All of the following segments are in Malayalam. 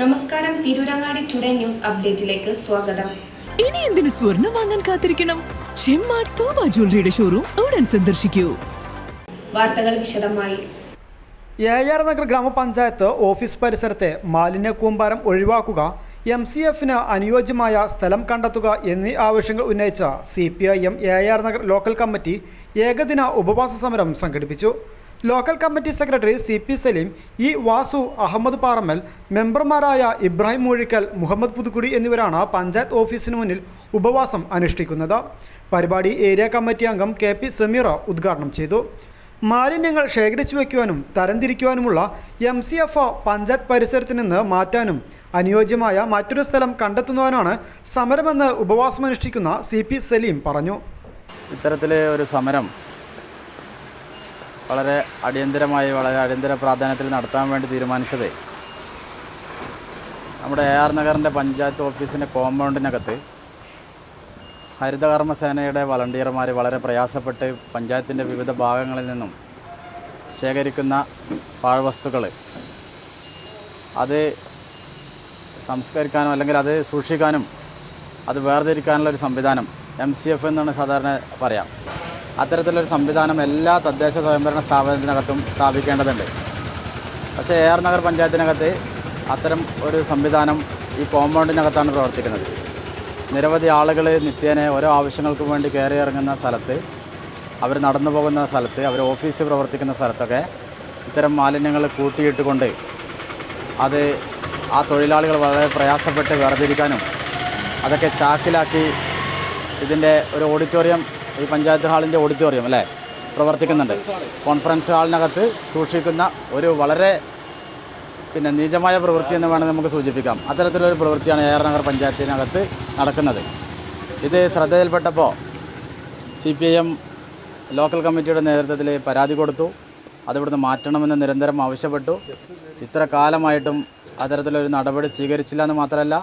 നമസ്കാരം തിരൂരങ്ങാടി ടുഡേ ന്യൂസ് അപ്ഡേറ്റിലേക്ക് സ്വാഗതം. ഇനി എന്തിനു സ്വർണം വാങ്ങാൻ കാത്തിരിക്കണം? ചെമ്മാർ തോമ ജ്വല്ലറിയുടെ ഷോറൂം ഉടൻ സന്ദർശിക്കൂ. വാർത്തകൾ വിശദമായി. ഏയാർ നഗർ ഗ്രാമപഞ്ചായത്ത് ഓഫീസ് പരിസരത്തെ മാലിന്യ കൂമ്പാരം ഒഴിവാക്കുക എം സി എഫിന് അനുയോജ്യമായ സ്ഥലം കണ്ടെത്തുക എന്നീ ആവശ്യങ്ങൾ ഉന്നയിച്ച C P I M AR Nagar local committee ഏകദിന ഉപവാസ സമരം സംഘടിപ്പിച്ചു. Local committee secretary C P Salim E Vasu Ahammad Parammal മെമ്പർമാരായ ഇബ്രാഹിം മൂഴിക്കൽ മുഹമ്മദ് പുതുക്കുടി എന്നിവരാണ് പഞ്ചായത്ത് ഓഫീസിന് മുന്നിൽ ഉപവാസം അനുഷ്ഠിക്കുന്നത്. പരിപാടി ഏരിയ കമ്മിറ്റി അംഗം കെ പി സമീറ ഉദ്ഘാടനം ചെയ്തു. മാലിന്യങ്ങൾ ശേഖരിച്ചു വയ്ക്കുവാനും തരംതിരിക്കുവാനുമുള്ള എം സി എഫ് ഒ പഞ്ചായത്ത് പരിസരത്ത് നിന്ന് മാറ്റാനും അനുയോജ്യമായ മറ്റൊരു സ്ഥലം കണ്ടെത്തുന്നതിനാണ് സമരമെന്ന് ഉപവാസമനുഷ്ഠിക്കുന്ന സി പി സലീം പറഞ്ഞു. ഇത്തരത്തിലെ ഒരു സമരം വളരെ അടിയന്തരമായി വളരെ അടിയന്തര പ്രാധാന്യത്തിൽ നടത്താൻ വേണ്ടി തീരുമാനിച്ചത്. നമ്മുടെ എ ആർ നഗറിന്റെ പഞ്ചായത്ത് ഓഫീസിന്റെ കോമ്പൗണ്ടിനകത്ത് ഹരിതകർമ്മസേനയുടെ വളണ്ടിയർമാർ വളരെ പ്രയാസപ്പെട്ട് പഞ്ചായത്തിന്റെ വിവിധ ഭാഗങ്ങളിൽ നിന്നും ശേഖരിക്കുന്ന പാഴ്വസ്തുക്കൾ അത് സംസ്കരിക്കാനും അല്ലെങ്കിൽ അത് സൂക്ഷിക്കാനും അത് വേർതിരിക്കാനുള്ള ഒരു സംവിധാനം എം സി എഫ് എന്നാണ് സാധാരണ പറയാം. അത്തരത്തിലൊരു സംവിധാനം എല്ലാ തദ്ദേശ സ്വയംഭരണ സ്ഥാപനത്തിനകത്തും സ്ഥാപിക്കേണ്ടതുണ്ട്. പക്ഷേ എ ആർ നഗർ പഞ്ചായത്തിനകത്ത് അത്തരം ഒരു സംവിധാനം ഈ കോമ്പൗണ്ടിനകത്താണ് പ്രവർത്തിക്കുന്നത്. നിരവധി ആളുകൾ നിത്യേന ഓരോ ആവശ്യങ്ങൾക്കും വേണ്ടി കയറി ഇറങ്ങുന്ന സ്ഥലത്ത് അവർ നടന്നു പോകുന്ന സ്ഥലത്ത് അവർ ഓഫീസ് പ്രവർത്തിക്കുന്ന സ്ഥലത്തൊക്കെ ഇത്തരം മാലിന്യങ്ങൾ കൂട്ടിയിട്ടുകൊണ്ട് അത് ആ തൊഴിലാളികൾ വളരെ പ്രയാസപ്പെട്ട് വേർതിരിക്കാനും അതൊക്കെ ചാക്കിലാക്കി ഇതിന്റെ ഒരു ഓഡിറ്റോറിയം ഈ പഞ്ചായത്ത് ഹാളിന്റെ ഓഡിറ്റോറിയം അല്ലേ? പ്രവർത്തിക്കുന്നുണ്ട്. കോൺഫറൻസ് ഹാളിനകത്ത് സൂക്ഷിക്കുന്ന ഒരു വളരെ പിന്നെ നീചമായ പ്രവൃത്തി എന്ന് വേണമെങ്കിൽ നമുക്ക് സൂചിപ്പിക്കാം. അത്തരത്തിലൊരു പ്രവൃത്തിയാണ് എ ആർ നഗർ പഞ്ചായത്തിനകത്ത് നടക്കുന്നത്. ഇത് ശ്രദ്ധയിൽപ്പെട്ടപ്പോൾ സി പി എം ലോക്കൽ കമ്മിറ്റിയുടെ നേതൃത്വത്തിൽ പരാതി കൊടുത്തു. അതിവിടുന്ന് മാറ്റണമെന്ന് നിരന്തരം ആവശ്യപ്പെട്ടു. ഇത്ര കാലമായിട്ടും അത്തരത്തിലൊരു നടപടി സ്വീകരിച്ചില്ല എന്ന് മാത്രമല്ല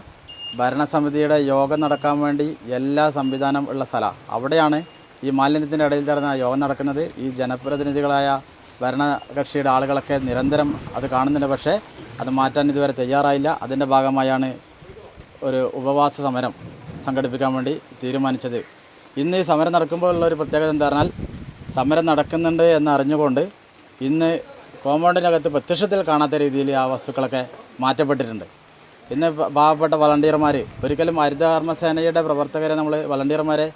ഭരണസമിതിയുടെ യോഗം നടക്കാൻ വേണ്ടി എല്ലാ സംവിധാനം ഉള്ള സ്ഥലം അവിടെയാണ് ഈ മാലിന്യത്തിന്റെ ഇടയിൽ നടന്ന യോഗം നടക്കുന്നത് ഈ ജനപ്രതിനിധികളായ ഭരണകക്ഷിയുടെ ആളുകളൊക്കെ നിരന്തരം അത് കാണുന്നുണ്ട്. പക്ഷേ അത് മാറ്റാൻ ഇതുവരെ തയ്യാറായില്ല. അതിന്റെ ഭാഗമായാണ് ഒരു ഉപവാസ സമരം സംഘടിപ്പിക്കാൻ വേണ്ടി തീരുമാനിച്ചത്. ഇന്ന് ഈ സമരം നടക്കുമ്പോൾ ഉള്ള ഒരു പ്രത്യേകത എന്താ പറഞ്ഞാൽ സമരം നടക്കുന്നുണ്ട് എന്ന് അറിഞ്ഞുകൊണ്ട് ഇന്ന് കോമ്പൗണ്ടിനകത്ത് പ്രത്യക്ഷത്തിൽ കാണാത്ത രീതിയിൽ ആ വസ്തുക്കളൊക്കെ മാറ്റപ്പെട്ടിട്ടുണ്ട്. ഇന്ന് പാവപ്പെട്ട വളണ്ടിയർമാർ ഒരിക്കലും ഹരിതകർമ്മസേനയുടെ പ്രവർത്തകരെ നമ്മൾ വളണ്ടിയർമാരെ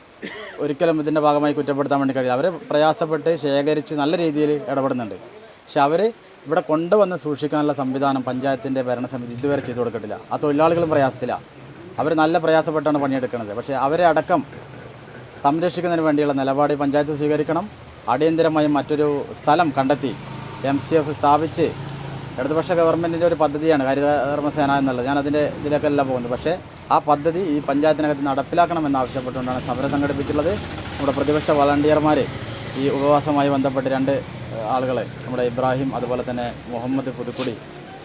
ഒരിക്കലും ഇതിന്റെ ഭാഗമായി കുറ്റപ്പെടുത്താൻ വേണ്ടി കഴിയില്ല. അവർ പ്രയാസപ്പെട്ട് ശേഖരിച്ച് നല്ല രീതിയിൽ ഇടപെടുന്നുണ്ട്. പക്ഷെ അവർ ഇവിടെ കൊണ്ടുവന്ന് സൂക്ഷിക്കാനുള്ള സംവിധാനം പഞ്ചായത്തിന്റെ ഭരണസമിതി ഇതുവരെ ചെയ്തു കൊടുക്കട്ടില്ല ആ തൊഴിലാളികളും പ്രയാസത്തിലാണ് അവർ നല്ല പ്രയാസപ്പെട്ടാണ് പണിയെടുക്കുന്നത്. പക്ഷേ അവരെ അടക്കം സംരക്ഷിക്കുന്നതിന് വേണ്ടിയുള്ള നിലപാട് പഞ്ചായത്ത് സ്വീകരിക്കണം. അടിയന്തരമായി മറ്റൊരു സ്ഥലം കണ്ടെത്തി എം സി എഫ് സ്ഥാപിച്ച് ഇടതുപക്ഷ ഗവൺമെന്റിന്റെ ഒരു പദ്ധതിയാണ് ഹരിതകർമ്മസേന എന്നുള്ളത്. ഞാൻ അതിന്റെ എല്ലാം പോകുന്നത്. പക്ഷേ ആ പദ്ധതി ഈ പഞ്ചായത്തിനകത്ത് നടപ്പിലാക്കണമെന്ന് ആവശ്യപ്പെട്ടുകൊണ്ടാണ് സമരം സംഘടിപ്പിച്ചിട്ടുള്ളത്. നമ്മുടെ പ്രതിപക്ഷ വളണ്ടിയർമാർ ഈ ഉപവാസമായി ബന്ധപ്പെട്ട് രണ്ട് ആളുകൾ നമ്മുടെ ഇബ്രാഹിം അതുപോലെ തന്നെ മുഹമ്മദ് പുതുക്കുടി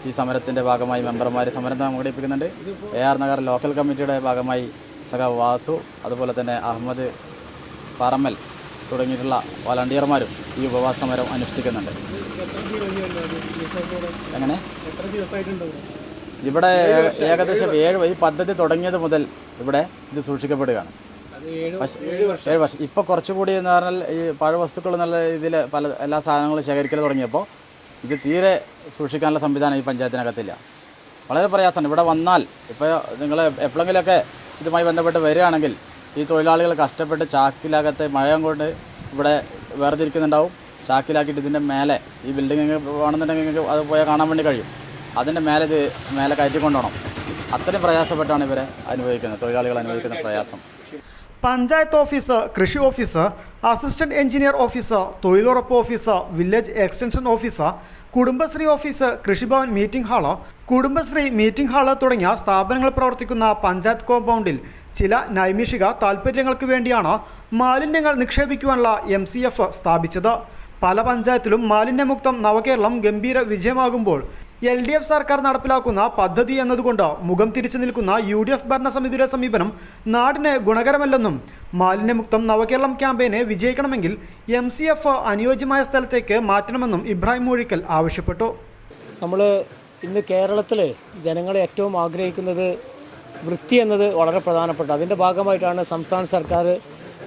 ഈ സമരത്തിന്റെ ഭാഗമായി മെമ്പർമാർ സമരം സംഘടിപ്പിക്കുന്നുണ്ട്. എ ആർ നഗർ ലോക്കൽ കമ്മിറ്റിയുടെ ഭാഗമായി സഖാവ് വാസു അതുപോലെ തന്നെ അഹമ്മദ് പറമ്മൽ തുടങ്ങിയിട്ടുള്ള വളണ്ടിയർമാരും ഈ ഉപവാസ സമരം അനുഷ്ഠിക്കുന്നുണ്ട്. എങ്ങനെ? ഇവിടെ ഏകദേശം ഏഴ് ഈ പദ്ധതി തുടങ്ങിയത് മുതൽ ഇവിടെ ഇത് സൂക്ഷിക്കപ്പെടുകയാണ്. ഏഴ് വർഷം. ഇപ്പോൾ കുറച്ചുകൂടി എന്ന് പറഞ്ഞാൽ ഈ പഴവസ്തുക്കൾ എന്നുള്ള രീതിയിൽ പല എല്ലാ സാധനങ്ങളും ശേഖരിക്കൽ തുടങ്ങിയപ്പോൾ ഇത് തീരെ സൂക്ഷിക്കാനുള്ള സംവിധാനം ഈ പഞ്ചായത്തിനകത്തില്ല. വളരെ പ്രയാസമാണ്. ഇവിടെ വന്നാൽ ഇപ്പോൾ നിങ്ങൾ എപ്പോഴെങ്കിലൊക്കെ ഇതുമായി ബന്ധപ്പെട്ട് വരികയാണെങ്കിൽ ഈ തൊഴിലാളികൾ കഷ്ടപ്പെട്ട് ചാക്കിലാകത്തെ മഴയും കൊണ്ട് ഇവിടെ വേർതിരിക്കുന്നുണ്ടാവും. ചാക്കിലാക്കിയിട്ട് ഇതിന്റെ മേലെ ഈ ബിൽഡിംഗ് വേണമെന്നുണ്ടെങ്കിൽ നിങ്ങൾക്ക് അത് പോയാൽ കാണാൻ വേണ്ടി കഴിയും. അതിന്റെ മേലെ ഇത് മേലെ കയറ്റിക്കൊണ്ടുപോകണം അത്രയും പ്രയാസപ്പെട്ടാണ് ഇവരെ അനുഭവിക്കുന്നത് തൊഴിലാളികൾ അനുഭവിക്കുന്ന പ്രയാസം. പഞ്ചായത്ത് ഓഫീസർ കൃഷി ഓഫീസർ അസിസ്റ്റന്റ് എഞ്ചിനീയർ ഓഫീസർ തൊഴിലുറപ്പ് officer village extension office Kudumbashree office Krishibhavan meeting ഹാളോ Kudumbashree meeting hall തുടങ്ങിയ സ്ഥാപനങ്ങൾ പ്രവർത്തിക്കുന്ന പഞ്ചായത്ത് കോമ്പൗണ്ടിൽ ചില നൈമിഷിക താൽപ്പര്യങ്ങൾക്ക് വേണ്ടിയാണ് മാലിന്യങ്ങൾ നിക്ഷേപിക്കുവാനുള്ള എം സ്ഥാപിച്ചത്. പല പഞ്ചായത്തിലും മാലിന്യമുക്തം നവകേരളം ഗംഭീര വിജയമാകുമ്പോൾ എൽ ഡി എഫ് സർക്കാർ നടപ്പിലാക്കുന്ന പദ്ധതി എന്നതുകൊണ്ട് മുഖം തിരിച്ചു നിൽക്കുന്ന യു ഡി എഫ് ഭരണസമിതിയുടെ സമീപനം നാടിന് ഗുണകരമല്ലെന്നും മാലിന്യമുക്തം നവകേരളം ക്യാമ്പയിനെ വിജയിക്കണമെങ്കിൽ എം സി എഫ് അനുയോജ്യമായ സ്ഥലത്തേക്ക് മാറ്റണമെന്നും ഇബ്രാഹിം മൂഴിക്കൽ ആവശ്യപ്പെട്ടു. നമ്മൾ ഇന്ന് കേരളത്തിലെ ജനങ്ങളെ ഏറ്റവും ആഗ്രഹിക്കുന്നത് വൃത്തി എന്നത് വളരെ പ്രധാനപ്പെട്ട അതിന്റെ ഭാഗമായിട്ടാണ് സംസ്ഥാന സർക്കാർ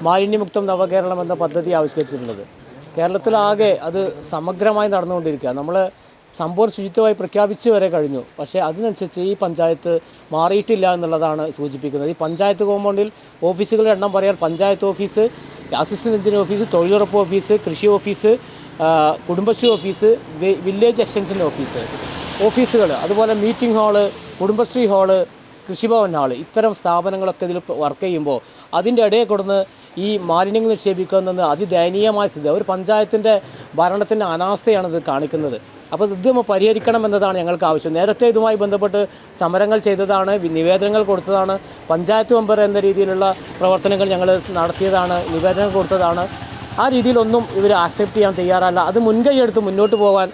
മാലിന്യമുക്തം നവകേരളം എന്ന പദ്ധതി ആവിഷ്കരിച്ചിട്ടുള്ളത്. കേരളത്തിലാകെ അത് സമഗ്രമായി നടന്നുകൊണ്ടിരിക്കുക നമ്മൾ സമ്പൂർണ ശുചിത്വമായി പ്രഖ്യാപിച്ചു വരെ കഴിഞ്ഞു. പക്ഷേ അതിനനുസരിച്ച് ഈ പഞ്ചായത്ത് മാറിയിട്ടില്ല എന്നുള്ളതാണ് സൂചിപ്പിക്കുന്നത്. ഈ പഞ്ചായത്ത് കോമ്പൗണ്ടിൽ ഓഫീസുകളുടെ എണ്ണം പറയാൻ panchayat office assistant engineer office തൊഴിലുറപ്പ് ഓഫീസ് കൃഷി office Kudumbashree office village extension office ഓഫീസുകൾ അതുപോലെ meeting hall Kudumbashree hall Krishibhavan hall ഇത്തരം സ്ഥാപനങ്ങളൊക്കെ ഇതിൽ വർക്ക് ചെയ്യുമ്പോൾ അതിന്റെ ഇടയിൽ കൊടുന്ന് ഈ മാലിന്യങ്ങൾ നിക്ഷേപിക്കുന്നത് അതിദയനീയമായ സ്ഥിതി. ഒരു പഞ്ചായത്തിന്റെ ഭരണത്തിന്റെ അനാസ്ഥയാണ് ഇത് കാണിക്കുന്നത്. അപ്പോൾ ഇത് പരിഹരിക്കണം എന്നതാണ് ഞങ്ങൾക്ക് ആവശ്യം. നേരത്തെ ഇതുമായി ബന്ധപ്പെട്ട് സമരങ്ങൾ ചെയ്തതാണ് നിവേദനങ്ങൾ കൊടുത്തതാണ് പഞ്ചായത്ത് മെമ്പർ എന്ന രീതിയിലുള്ള പ്രവർത്തനങ്ങൾ ഞങ്ങൾ നടത്തിയതാണ് നിവേദനം കൊടുത്തതാണ്. ആ രീതിയിലൊന്നും ഇവർ ആക്സെപ്റ്റ് ചെയ്യാൻ തയ്യാറല്ല. അത് മുൻകൈ എടുത്ത് മുന്നോട്ട് പോകാൻ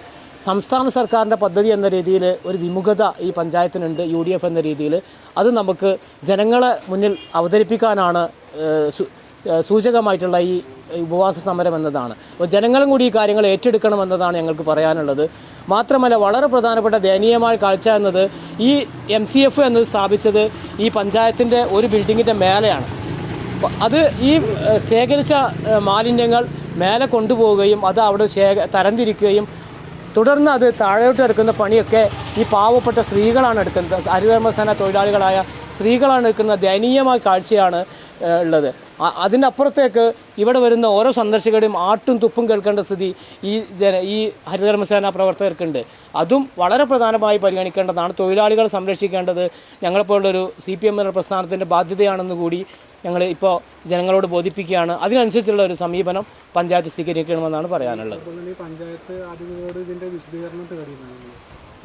സംസ്ഥാന സർക്കാരിന്റെ പദ്ധതി എന്ന രീതിയിൽ ഒരു വിമുഖത ഈ പഞ്ചായത്തിനുണ്ട് യു ഡി എഫ് എന്ന രീതിയിൽ അത് നമുക്ക് ജനങ്ങളെ മുന്നിൽ അവതരിപ്പിക്കാനാണ് സൂചകമായിട്ടുള്ള ഈ ഉപവാസ സമരം എന്നതാണ്. അപ്പോൾ ജനങ്ങളും കൂടി ഈ കാര്യങ്ങൾ ഏറ്റെടുക്കണമെന്നതാണ് ഞങ്ങൾക്ക് പറയാനുള്ളത്. മാത്രമല്ല വളരെ പ്രധാനപ്പെട്ട ദയനീയമായ കാഴ്ച എന്നത് ഈ എം സി എഫ് എന്നത് സ്ഥാപിച്ചത് ഈ പഞ്ചായത്തിന്റെ ഒരു ബിൽഡിങ്ങിന്റെ മേലെയാണ്. അത് ഈ ശേഖരിച്ച മാലിന്യങ്ങൾ മേലെ കൊണ്ടുപോവുകയും അത് അവിടെ ശേഖ തരംതിരിക്കുകയും തുടർന്ന് അത് താഴോട്ട് എടുക്കുന്ന പണിയൊക്കെ ഈ പാവപ്പെട്ട സ്ത്രീകളാണ് എടുക്കുന്നത്. ഹരിതകർമ്മസേന തൊഴിലാളികളായ സ്ത്രീകളാണ് നിൽക്കുന്ന ദയനീയമായ കാഴ്ചയാണ് ഉള്ളത്. അതിനപ്പുറത്തേക്ക് ഇവിടെ വരുന്ന ഓരോ സന്ദർശകരുടെയും ആട്ടും തുപ്പും കേൾക്കേണ്ട സ്ഥിതി ഈ ജന ഈ ഹരിതകർമ്മസേന പ്രവർത്തകർക്കുണ്ട്. അതും വളരെ പ്രധാനമായി പരിഗണിക്കേണ്ടതാണ്. തൊഴിലാളികളെ സംരക്ഷിക്കേണ്ടത് ഞങ്ങളെപ്പോലുള്ളൊരു സി പി എം എന്ന പ്രസ്ഥാനത്തിന്റെ ബാധ്യതയാണെന്ന് കൂടി ഞങ്ങൾ ഇപ്പോൾ ജനങ്ങളോട് ബോധിപ്പിക്കുകയാണ്. അതിനനുസരിച്ചുള്ള ഒരു സമീപനം പഞ്ചായത്ത് സ്വീകരിക്കണമെന്നാണ് പറയാനുള്ളത്. പഞ്ചായത്ത് അധികൃതരോട് ഇതിന്റെ വിശദീകരണം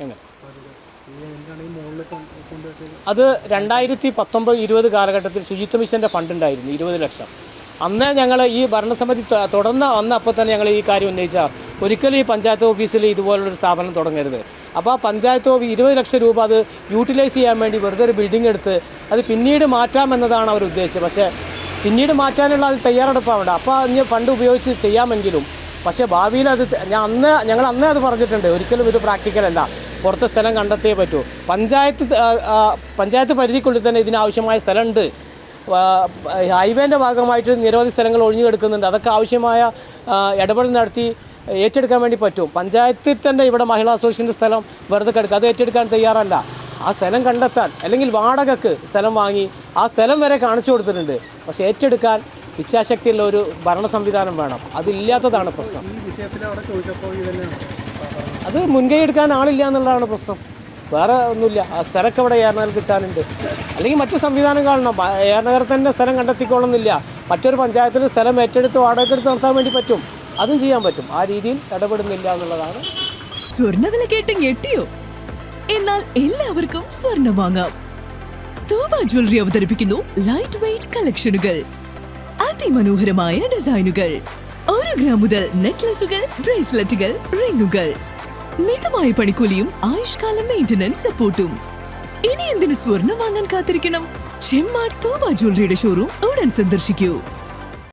എങ്ങനെ ഈ എന്താണ് ഈ മുകളിൽ കൊണ്ടുവച്ചത് അത് രണ്ടായിരത്തി പത്തൊമ്പത് ഇരുപത് കാലഘട്ടത്തിൽ ശുചിത്വ മിഷന്റെ ഫണ്ട് ഉണ്ടായിരുന്നു ഇരുപത് ലക്ഷം. അന്ന് ഞങ്ങൾ ഈ ഭരണസമിതി തുടർന്ന് വന്ന അപ്പോൾ തന്നെ ഞങ്ങൾ ഈ കാര്യം ഉന്നയിച്ച ഒരിക്കലും ഈ പഞ്ചായത്ത് ഓഫീസിൽ ഇതുപോലുള്ളൊരു സ്ഥാപനം തുടങ്ങരുത്. അപ്പോൾ ആ പഞ്ചായത്ത് ഓഫീസ് ഇരുപത് ലക്ഷം രൂപ അത് യൂട്ടിലൈസ് ചെയ്യാൻ വേണ്ടി വെറുതെ ഒരു ബിൽഡിംഗ് എടുത്ത് അത് പിന്നീട് മാറ്റാമെന്നതാണ് അവർ ഉദ്ദേശിച്ചത് പക്ഷേ പിന്നീട് മാറ്റാനുള്ള അത് തയ്യാറെടുപ്പാണ് അപ്പോൾ അതിന് ഫണ്ട് ഉപയോഗിച്ച് ചെയ്യാമെങ്കിലും പക്ഷേ ഭാവിയിൽ അത് ഞാൻ അന്ന് ഞങ്ങൾ അന്നേ അത് പറഞ്ഞിട്ടുണ്ട്. ഒരിക്കലും ഇത് പ്രാക്ടിക്കൽ അല്ല പുറത്തെ സ്ഥലം കണ്ടെത്തിയേ പറ്റൂ. പഞ്ചായത്ത് പഞ്ചായത്ത് പരിധിക്കുള്ളിൽ തന്നെ ഇതിനാവശ്യമായ സ്ഥലമുണ്ട്. ഹൈവേന്റെ ഭാഗമായിട്ട് നിരവധി സ്ഥലങ്ങൾ ഒഴിഞ്ഞു കിടക്കുന്നുണ്ട് അതൊക്കെ ആവശ്യമായ ഇടപെടൽ നടത്തി ഏറ്റെടുക്കാൻ വേണ്ടി പറ്റും. പഞ്ചായത്തിൽ തന്നെ ഇവിടെ മഹിളാ അസോസിയേഷന്റെ സ്ഥലം വെറുതെ കിടക്കുക അത് ഏറ്റെടുക്കാൻ തയ്യാറല്ല. ആ സ്ഥലം കണ്ടെത്താൻ അല്ലെങ്കിൽ വാടകക്ക് സ്ഥലം വാങ്ങി ആ സ്ഥലം വരെ കാണിച്ചു കൊടുത്തിട്ടുണ്ട്. പക്ഷേ ഏറ്റെടുക്കാൻ ഇച്ഛാശക്തിയുള്ള ഒരു ഭരണ സംവിധാനം വേണം. അതില്ലാത്തതാണ് പ്രശ്നം. അത് മുൻകൈ എടുക്കാൻ ആളില്ല എന്നുള്ളതാണ് പ്രശ്നം. വേറെ ഒന്നുമില്ല. ആ സ്ഥലമൊക്കെ ഇവിടെ ഏറനഗർ കിട്ടാനുണ്ട്. അല്ലെങ്കിൽ മറ്റു സംവിധാനം കാണണം. ഏറനഗർ തന്നെ സ്ഥലം കണ്ടെത്തിക്കോളുന്നില്ല മറ്റൊരു പഞ്ചായത്തിൽ സ്ഥലം ഏറ്റെടുത്ത് വാടക എടുത്ത് നടത്താൻ വേണ്ടി പറ്റും. അതും ചെയ്യാൻ പറ്റും. ആ രീതിയിൽ ഇടപെടുന്നില്ല എന്നുള്ളതാണ്. സ്വർണവില കേട്ട് ഞെട്ടിയോ? എന്നാൽ എല്ലാവർക്കും സ്വർണം വാങ്ങാം. തൂബ ജ്വല്ലറി അവതരിപ്പിക്കുന്നു ലൈറ്റ് വെയിറ്റ് കളക്ഷനുകൾ അതിമനോഹരമായ ഡിസൈനുകൾ ഗ്രാം മുതൽ നെക്ലസുകൾ ബ്രേസ്ലെറ്റുകൾ റിങ്ങുകൾ മിതമായ പണിക്കൂലിയും ആയുഷ്കാല മെയിന്റനൻസ് സപ്പോർട്ടും ഇനി എന്തിനു സ്വർണം വാങ്ങാൻ കാത്തിരിക്കണം? ചെമ്മാർ തോബ ജ്വല്ലറിയുടെ ഷോറൂം ഉടൻ സന്ദർശിക്കൂ.